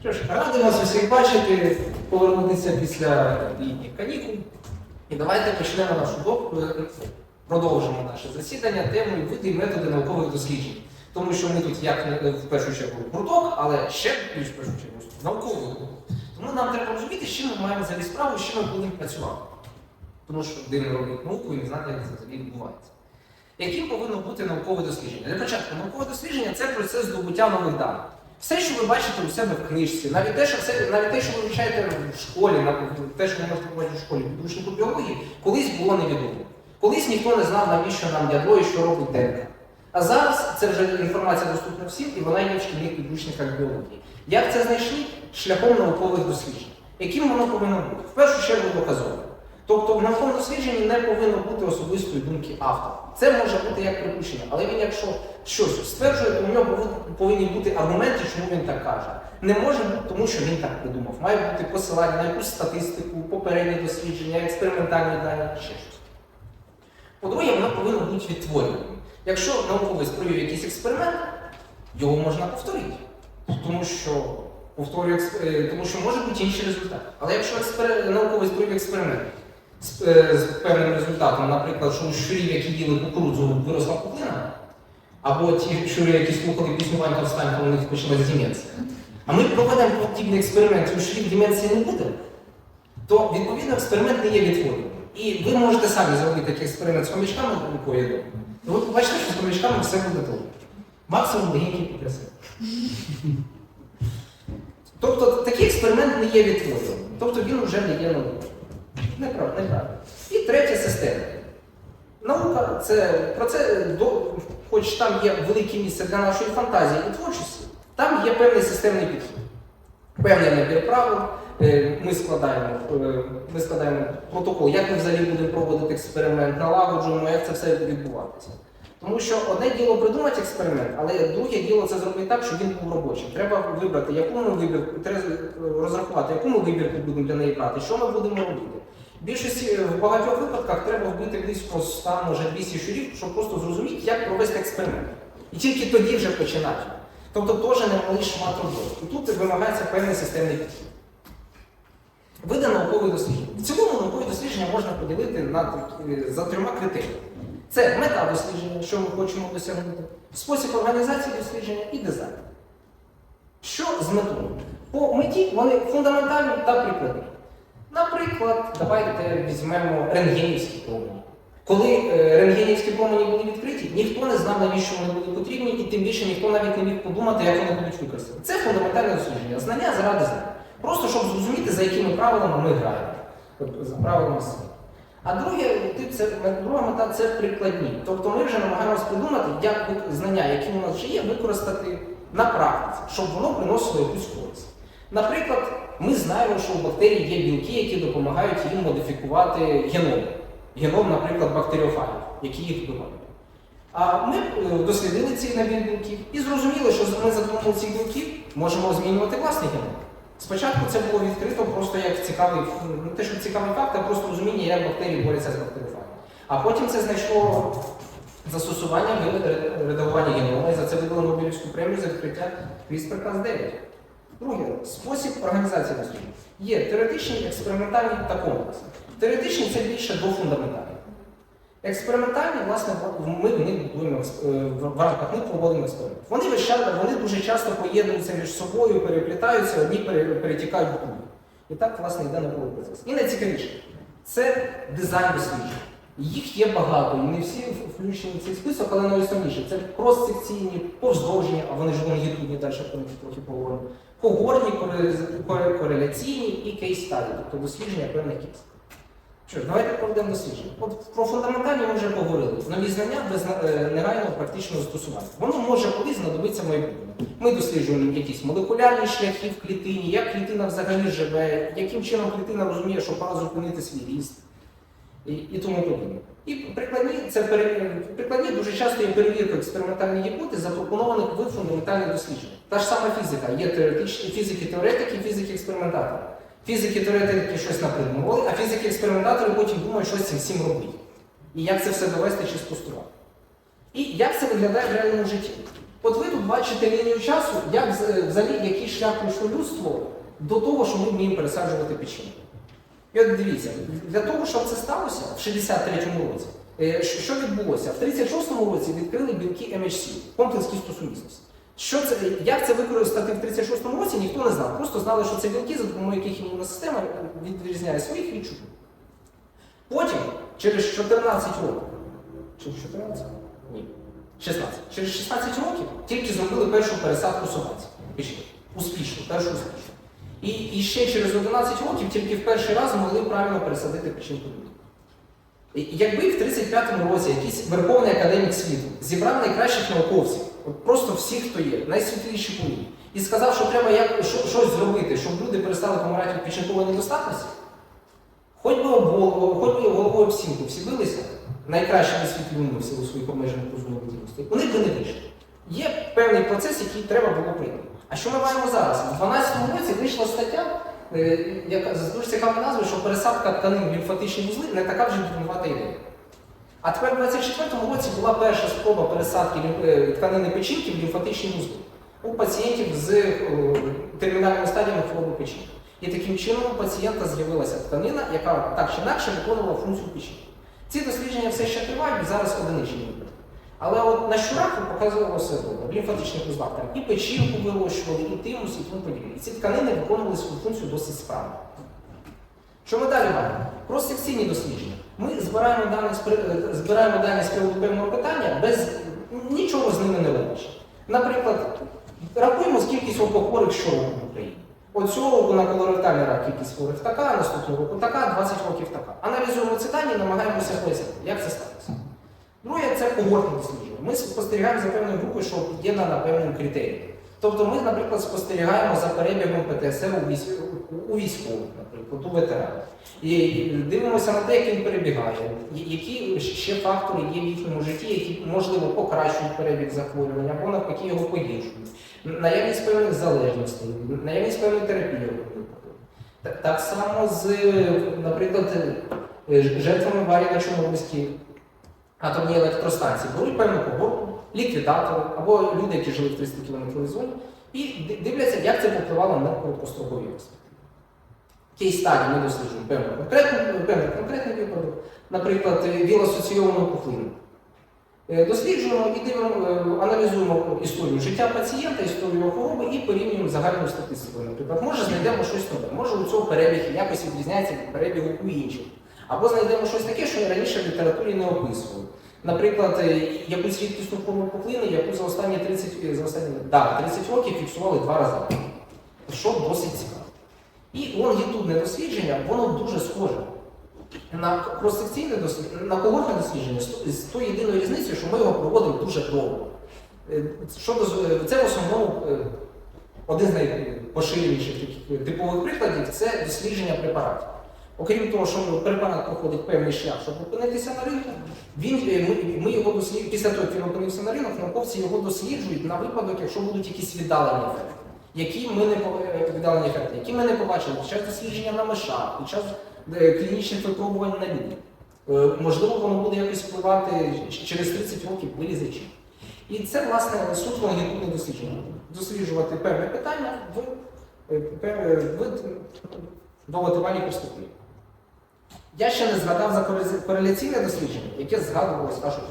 Що ж, радий вас усіх бачити, повернутися після літніх канікул. І давайте почнемо нашу е, продовжимо наше засідання темою види і методи наукових досліджень. Тому що ми тут як в першу чергу гурток, але ще більш першу чергу науковий гурток. Тому нам треба розуміти, з ми маємо взагалі справу, з чим ми будемо працювати. Тому що дивно робити науку і не знати, як це взагалі відбувається. Яким повинно бути наукове дослідження? Для початку, наукове дослідження це процес здобуття нових даних. Все, що ви бачите у себе в книжці, навіть те, що все, навіть те, що ви вивчаєте в школі, те, що ви можете побачити в школі підручнику біології, колись було невідомо. Колись ніхто не знав, навіщо нам ядро і що робить ДНК. А зараз це вже інформація доступна всім, і вона є в шкільних підручниках біології. Як це знайшли? Шляхом наукових досліджень. Яким воно повинно бути? В першу чергу доказове. Тобто в науковому дослідженні не повинно бути особистої думки автора. Це може бути як припущення, але він, якщо щось стверджує, то у нього повинні бути аргументи, чому він так каже. Не може бути, тому що він так придумав. Має бути посилання на якусь статистику, попередні дослідження, експериментальні дані, ще щось. По-друге, воно повинно бути відтворюваним. Якщо науковець провів якийсь експеримент, його можна повторити. Тому що повторює е, тому що може бути інший результат. Але якщо експер... науковець провів експеримент з, е, з певним результатом, наприклад, що у щурів, які їли кукурудзу, виросла пухлина, або ті щури, які слухали пісню Ванька Встанька, у них почалась деменція. А ми проведемо подібний експеримент, у щурів деменції не буде, то відповідно експеримент не є відтворюваним. І ви можете самі зробити такий експеримент з хомячками поїду. І ви побачите, що з хомячками все буде добре. Максимум легенький і. Тобто такий експеримент не є відтворюваним. Тобто він вже не є новим. Неправда, неправда. І третя система. Наука це про це, до- хоч там є велике місце для нашої фантазії і творчості, там є певний системний підхід. Певний набір правил. Е, Ми складаємо, е, ми складаємо протокол, як ми взагалі будемо проводити експеримент, налагоджуємо, як це все відбуватися. Тому що одне діло придумати експеримент, але друге діло це зробити так, щоб він був робочим. Треба вибрати, яку ми вибірку, треба розрахувати, яку ми вибірку будемо для неї брати, що ми будемо робити. В більшості в багатьох випадках треба вбити близько 100, може 200 щурів, щоб просто зрозуміти, як провести експеримент. І тільки тоді вже починати. Тобто теж немалий шмат роботи. І тут вимагається певний системний підхід. Види наукових досліджень. В цілому наукові дослідження можна поділити на за трьома критеріями. Це мета дослідження, що ми хочемо досягнути, спосіб організації дослідження і дизайн. Що з метою? По меті вони фундаментальні та прикладні. Наприклад, давайте візьмемо рентгенівські промені. Коли е, рентгенівські промені були відкриті, ніхто не знав, навіщо вони були потрібні, і тим більше ніхто навіть не міг подумати, як вони будуть використані. Це фундаментальне дослідження. Знання заради знання. Просто щоб зрозуміти, за якими правилами ми граємо. Тобто за правилами світу. А друге, тип це, друга мета це прикладні. Тобто ми вже намагаємось придумати, як знання, які у нас вже є, використати на практиці, щоб воно приносило якусь користь. Наприклад, ми знаємо, що у бактерій є білки, які допомагають їм модифікувати геном. Геном, наприклад, бактеріофагів, які їх вбивають. А ми е, дослідили цей набір білків і зрозуміли, що ми за допомогою цих білків можемо змінювати власний геном. Спочатку це було відкрито просто як цікавий, не те, що цікавий факт, а просто розуміння, як бактерії борються з бактеріофагами. А потім це знайшло застосування в ре- редагуванні геному, і за це видали Нобелівську премію за відкриття CRISPR-Cas9. Друге, спосіб організації досліджень. Є теоретичні, експериментальні та комплексні. Теоретичні це більше до фундаментальних. Експериментальні, власне, ми в них будуємо е, в рамках них проводимо експеримент. Вони вони дуже часто поєднуються між собою, переплітаються, одні перетікають в другі. І так, власне, йде науковий процес. І найцікавіше це дизайн досліджень. Їх є багато, і не всі включені в цей список, але найосновніше це крос-секційні, а вони ж лонгітудні, далі про них трохи поговоримо. Когорні, коре- коре- кореляційні і кейс-стаді, тобто дослідження певних кейсів. Що ж, давайте проведемо дослідження. От про фундаментальні ми вже поговорили. Нові знання без е, негайного практичного застосування. Воно може колись знадобитися в майбутньому. Ми досліджуємо якісь молекулярні шляхи в клітині, як клітина взагалі живе, яким чином клітина розуміє, що пора зупинити свій ріст і, і тому подібне. І прикладні, це прикладні дуже часто є перевірка експериментальних гіпотез, запропонованих в фундаментальних дослідженнях. Та ж сама фізика. Є теоретичні фізики-теоретики, фізики-експериментатори. Фізики-теоретики щось напридумували, а фізики-експериментатори потім думають, що цим всім робити. І як це все довести чи спростувати. І як це виглядає в реальному житті? От ви тут бачите лінію часу, як взагалі який шлях пройшло людство до того, що ми вміємо пересаджувати печінку. І от дивіться, для того, щоб це сталося в 63-му році, е, що відбулося? В 36-му році відкрили білки MHC, комплекс кісту сумісності. Що це, як це використати в 36-му році, ніхто не знав. Просто знали, що це білки, за допомогою яких імунна система відрізняє своїх від чужих. Потім, через 14 років, через 14? Ні. 16. Через 16 років тільки зробили першу пересадку собаці. Успішно, першу успішну. І, і ще через 11 років тільки в перший раз могли правильно пересадити печінку людини. Якби в 35-му році якийсь верховний академік світу зібрав найкращих науковців, от просто всіх, хто є, найсвітліші повні, і сказав, що треба як, що, щось зробити, щоб люди перестали помирати від печінкової недостатності, хоч би головою об стінку всі билися, найкращими світлі уми в своїх обмежених можливостей, вони б не вийшли. Є певний процес, який треба було прийняти. А що ми маємо зараз? У 12-му році вийшла стаття, е, яка з дуже цікавою назвою, що пересадка тканин в лімфатичні вузли не така вже дурнувата ідея. А тепер в 24-му році була перша спроба пересадки е, тканини печінки в лімфатичні вузли у пацієнтів з е, термінальними стадіями хвороби печінки. І таким чином у пацієнта з'явилася тканина, яка так чи інакше виконувала функцію печінки. Ці дослідження все ще тривають, зараз одиничні. Але от на щурах показувало все добре, в лімфатичних вузлах там і печінку вирощували, і тимус, і тому подібне. І ці тканини виконували свою функцію досить справно. Що ми далі маємо? Крос-секційні дослідження. Ми збираємо дані, е, збираємо дані з приводу певного питання без нічого з ними не робиш. Наприклад, рахуємо кількість онкохворих щороку в Україні. От цього року на колоректальний рак кількість хворих така, наступного року така, 20 років така. Аналізуємо ці дані, намагаємося пояснити, як це сталося. Друге, це когортне дослідження. Ми спостерігаємо за певною групою, що під'єднана на певним критеріям. Тобто ми, наприклад, спостерігаємо за перебігом ПТСР у військ- у військових, наприклад, у ветеранів. І дивимося на те, як він перебігає, які ще фактори є в їхньому житті, які, можливо, покращують перебіг захворювання, або навпаки його погіршують. Наявність певних залежностей, наявність певної терапії. Та- Так само з, наприклад, е, жертвами аварії на Чорнобильській атомній електростанції. Беруть певну когорту, ліквідатори або люди, які жили в 300 км зоні, і дивляться, як це повпливало на короткострокові перспективи. Кейс стадії ми досліджуємо певний конкретний, певний конкретний випадок, наприклад, віл-асоційовану пухлину. Е, Досліджуємо і дивимо, е, аналізуємо історію життя пацієнта, історію хвороби і порівнюємо з загальною статистикою. Наприклад, може знайдемо щось нове, може у цього перебіг якось відрізняється від перебігу у інших. Або знайдемо щось таке, що раніше в літературі не описували. Наприклад, е, якусь рідкісну форму пухлини, яку за останні 30, е, за останні, да, 30 років фіксували два рази. Що досить цікаво. І лонгітудне дослідження, воно дуже схоже на крос-секційне дослідження, на когортне дослідження з то- з тою єдиною різницею, що ми його проводимо дуже довго. Е, Що це в основному один з найпоширеніших типових прикладів це дослідження препаратів. Окрім того, що препарат проходить певний шлях, щоб опинитися на ринку, він, е, ми, ми його досліджуємо, після того, як він опинився на ринок, науковці його досліджують на випадок, якщо будуть якісь віддалені ефекти, які ми не е, віддалені ефекти, які ми не побачили під час дослідження на мишах, під час е, клінічних випробувань на людях. Можливо, воно буде якось впливати через 30 років вилізачі. І це, власне, суть лонгітудне дослідження. Досліджувати певне питання в, пе- в довготривалій перспективі. Я ще не згадав за кореляційне дослідження, яке згадувалось аж тут.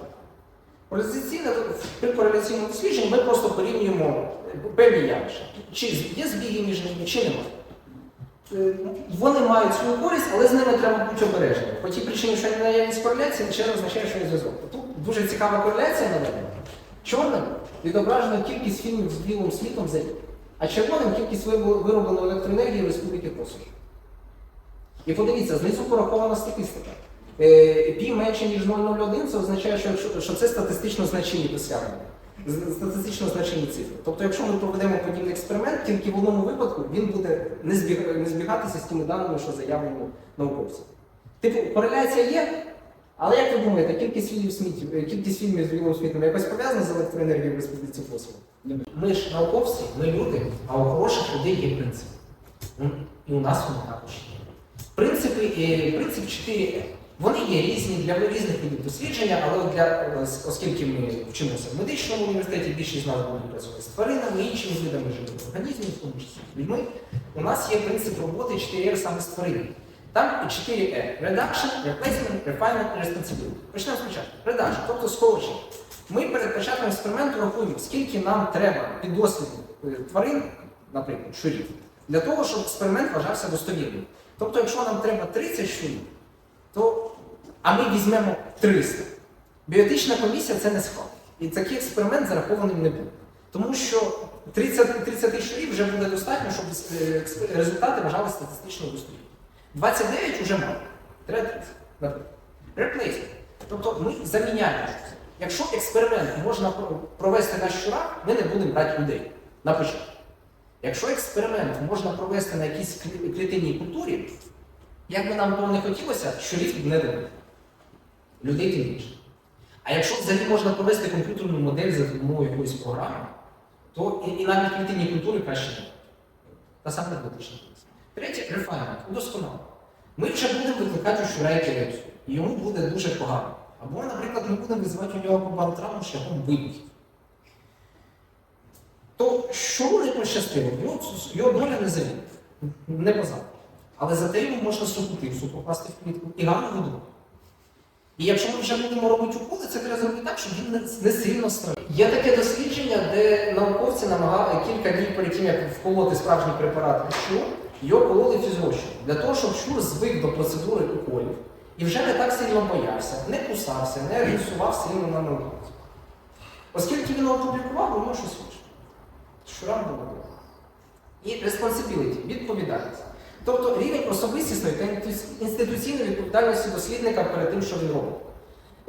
Кореляційне, при кореляційному дослідженні ми просто порівнюємо певні явища. Чи є збіги між ними, чи немає. Е, Вони мають свою користь, але з ними треба бути обережними. По тій причині, що наявність кореляції, ще не означає, що є зв'язок. Тут дуже цікава кореляція наведена. Чорним відображена кількість фільмів з білим світлом за рік, а червоним кількість виробленої електроенергії в Республіки Косово. І подивіться, знизу порахована статистика. Е, Пі менше, ніж 0,01, це означає, що, це статистично значені досягнення. Статистично значені цифри. Тобто, якщо ми проведемо подібний експеримент, тільки в одному випадку він буде не, збіг, не збігатися з тими даними, що заявлені науковців. Типу, кореляція є, але як ви думаєте, кількість фільмів смітів, е, кількість фільмів з білим світом якось пов'язана з електроенергією в Республіці Косово? Ми ж науковці, ми люди, а у хороших людей є принципи. М, І у нас вони також є. Принципи, е, принцип 4 Вони є різні для різних видів дослідження, але для, е, оскільки ми вчимося в медичному університеті, більшість з нас будуть працювати з тваринами, іншими видами живих організмів, в тому числі людьми, у нас є принцип роботи 4R саме з тваринами. Там 4E – Reduction, Replacement, Refinement і Responsibility. Почнемо спочатку. Reduction, тобто скорочення. Ми перед початком експерименту рахуємо, скільки нам треба піддослідних е, тварин, наприклад, щурів, для того, щоб експеримент вважався достовірним. Тобто, якщо нам треба 30 щурів, то, а ми візьмемо 300. Біотична комісія це не схвалить. І такий експеримент зарахованим не буде. Тому що 30, 30 щурів вже буде достатньо, щоб е, результати вважали статистично достовірними. 29 вже мало. Треба 30. наприклад. Replacement. Тобто ми заміняємо щось. Якщо експеримент можна провести на щурах, ми не будемо брати людей на початку. Якщо експеримент можна провести на якійсь клітинній культурі, як би нам того не хотілося, щурів не дадуть. Людей тим більше. А якщо взагалі можна провести комп'ютерну модель за допомогою якоїсь програми, то і, і навіть клітинні культури краще не. Та саме наркотична. Третє рефайнмент, удосконалення. Ми вже будемо викликати у щура епілепсію, і йому буде дуже погано. Або, наприклад, ми будемо визивати у нього побаротравму шляхом вибухів. То щуру не пощастило, його, його доля не завіє, не поза. Але зате йому можна супутивсу попасти в клітку і гарно видувати. І якщо ми вже будемо робити уколи, це треба зробити так, щоб він не, сильно страждав. Є таке дослідження, де науковці намагали кілька днів перед тим, як вколоти справжній препарат від щур, його кололи фізіощу. Для того, щоб щур звик до процедури уколів і вже не так сильно боявся, не кусався, не агресував сильно на науковці. Оскільки він опублікував, нього щось Щурам було. І responsibility – відповідальність. Тобто рівень особистісної та інституційної відповідальності дослідника перед тим, що він робить.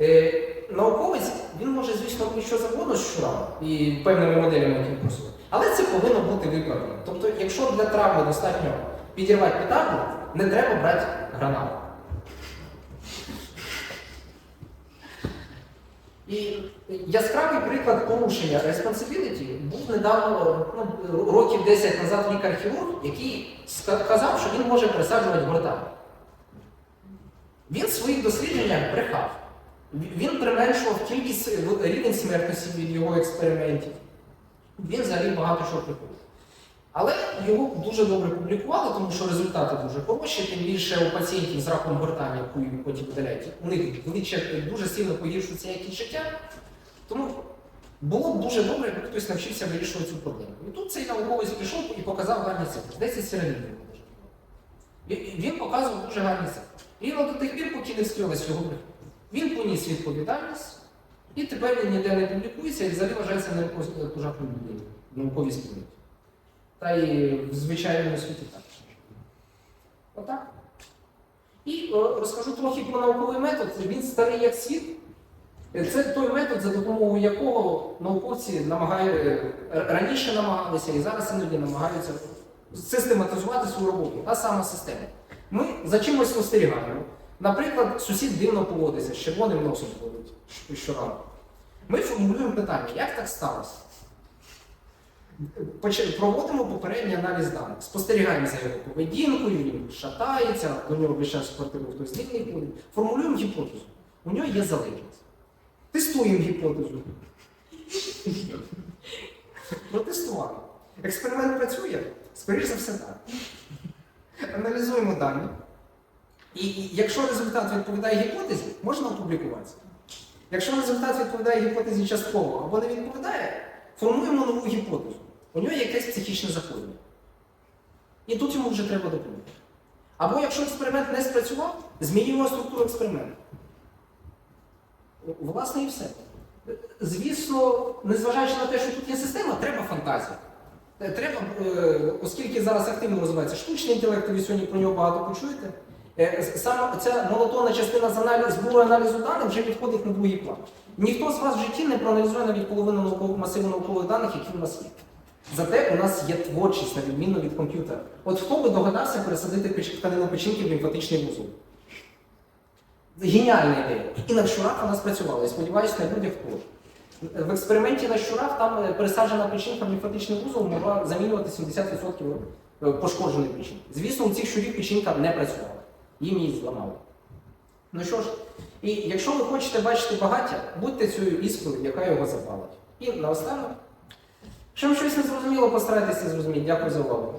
Е, науковець він може, звісно, що завгодно з щурами і певними моделями, які просує. Але це повинно бути виправдано. Тобто, якщо для травми достатньо підірвати петарду, не треба брати гранату. І яскравий приклад порушення responsibility був недавно, ну, років 10 назад лікар-хірург, який ска- казав, що він може пересаджувати гортани. Він в своїх дослідженнях брехав. Він применшував кількість рівень смертності від його експериментів. Він взагалі багато чого приховував. Але його дуже добре публікували, тому що результати дуже хороші, тим більше у пацієнтів з раком гортані, яку потім видаляють, у них дуже сильно погіршується якість життя. Тому було б дуже добре, якби хтось навчився вирішувати цю проблему. І тут цей науковець прийшов і показав гарні цифри. 10 сиронів. Він показував дуже гарні цифри. І до тих пір, поки не вскрилась його брехня. Він поніс відповідальність, і тепер він ніде не публікується і взагалі вважається непожатною людиною в науковій спільноті. Та й в звичайному світі також. Отак. І розкажу трохи про науковий метод. Він старий як світ. Е, Це той метод, за допомогою якого науковці намагає, е, раніше намагалися і зараз іноді намагаються систематизувати свою роботу. Та сама система. Ми за чимось спостерігаємо. Наприклад, сусід дивно поводиться, з червоним носом ходить щ- щоранку. Ми формулюємо питання, як так сталося? Проводимо попередній аналіз даних, спостерігаємо за його поведінкою, він шатається, до нього весь час квартиру хтось дивний ходить. Формулюємо гіпотезу. У нього є залежність. Тестуємо гіпотезу. Протестували. Експеримент працює? Скоріше за все так. Аналізуємо дані. І якщо результат відповідає гіпотезі, можна опублікуватися. Якщо результат відповідає гіпотезі частково або не відповідає, формуємо нову гіпотезу. У нього якесь психічне захворювання. І тут йому вже треба допомогти. Або якщо експеримент не спрацював, змінюємо структуру експерименту. Власне і все. Звісно, незважаючи на те, що тут є система, треба фантазія. Е, Треба, е, оскільки зараз активно розвивається штучний інтелект, ви сьогодні про нього багато почуєте. е, Саме ця монотонна частина з аналізу, збору аналізу даних вже відходить на другий план. Ніхто з вас в житті не проаналізує навіть половину наукового масиву наукових даних, які в нас є. Зате у нас є творчість, на відміну від комп'ютера. От хто би догадався пересадити тканину печінки в лімфатичний вузол? Геніальна ідея. І на щурах вона спрацювала. Я сподіваюся, на людях теж. В експерименті на щурах там е, пересаджена печінка в лімфатичний вузол могла замінювати 70% пошкодженої печінки. Звісно, у цих щурів печінка не працювала. Їм її зламали. Ну що ж, і якщо ви хочете бачити багаття, будьте цією іскрою, яка його запалить. І наостанок, якщо вам щось не зрозуміло, постарайтеся зрозуміти. Дякую за увагу.